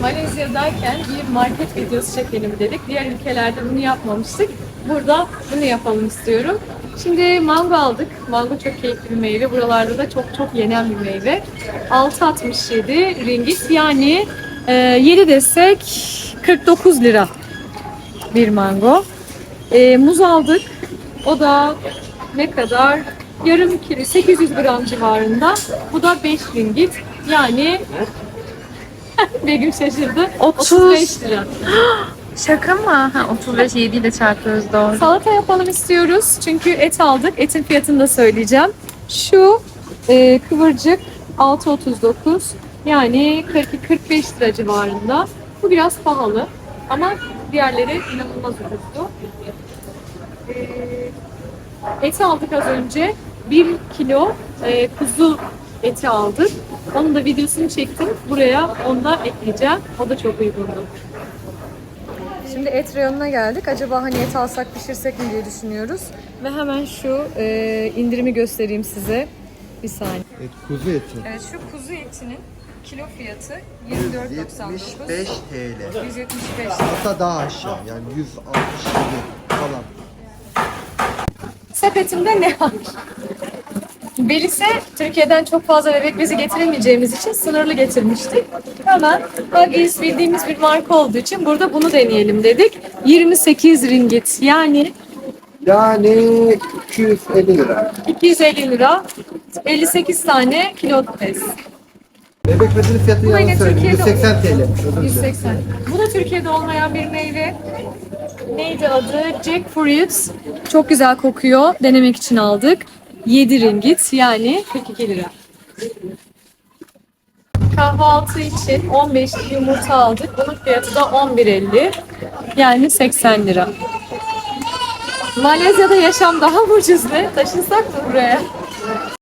Malezya'dayken bir market videosu çekelim dedik. Diğer ülkelerde bunu yapmamıştık. Burada bunu yapalım istiyorum. Şimdi mango aldık. Mango çok keyifli bir meyve. Buralarda da çok çok yenen bir meyve. 6.67 ringgit yani e, 7 desek 49 lira bir mango. E, muz aldık. O da ne kadar? Yarım kilo 800 gram civarında. Bu da 5 ringgit. Yani Begüm şaşırdı. 30. 35 lira. Şaka mı? Ha, 35 7 ile çarpıyoruz doğru. Salata yapalım istiyoruz. Çünkü et aldık. Etin fiyatını da söyleyeceğim. Şu e, kıvırcık 6.39 yani 42-45 lira civarında. Bu biraz pahalı ama diğerleri inanılmaz ucuzdu. E, eti aldık az önce. 1 kilo e, kuzu eti aldık. Onun da videosunu çektim. Buraya onu da ekleyeceğim. O da çok uygundu. Şimdi et reyonuna geldik. Acaba hani et alsak pişirsek mi diye düşünüyoruz. Ve hemen şu e, indirimi göstereyim size. Bir saniye. Evet, kuzu eti. Evet şu kuzu etinin kilo fiyatı 24.99. 75 TL. 175 Hatta daha aşağı yani 167 falan. Sepetimde ne var? Belis'e Türkiye'den çok fazla bebek bezi getiremeyeceğimiz için sınırlı getirmiştik. Hemen Huggies bildiğimiz bir marka olduğu için burada bunu deneyelim dedik. 28 ringgit yani Yani 250 lira. 250 lira 58 tane kilo bez. Bebek bezinin fiyatını Bu yine yanlış söyledim. Türkiye'de- 180 TL. Özür dilerim. 180. Bu da Türkiye'de olmayan bir meyve. Neydi adı? Jackfruit. Çok güzel kokuyor. Denemek için aldık. 7 ringgit yani 42 lira. Kahvaltı için 15 yumurta aldık. Bunun fiyatı da 11.50. Yani 80 lira. Malezya'da yaşam daha ucuz be? Taşınsak mı buraya?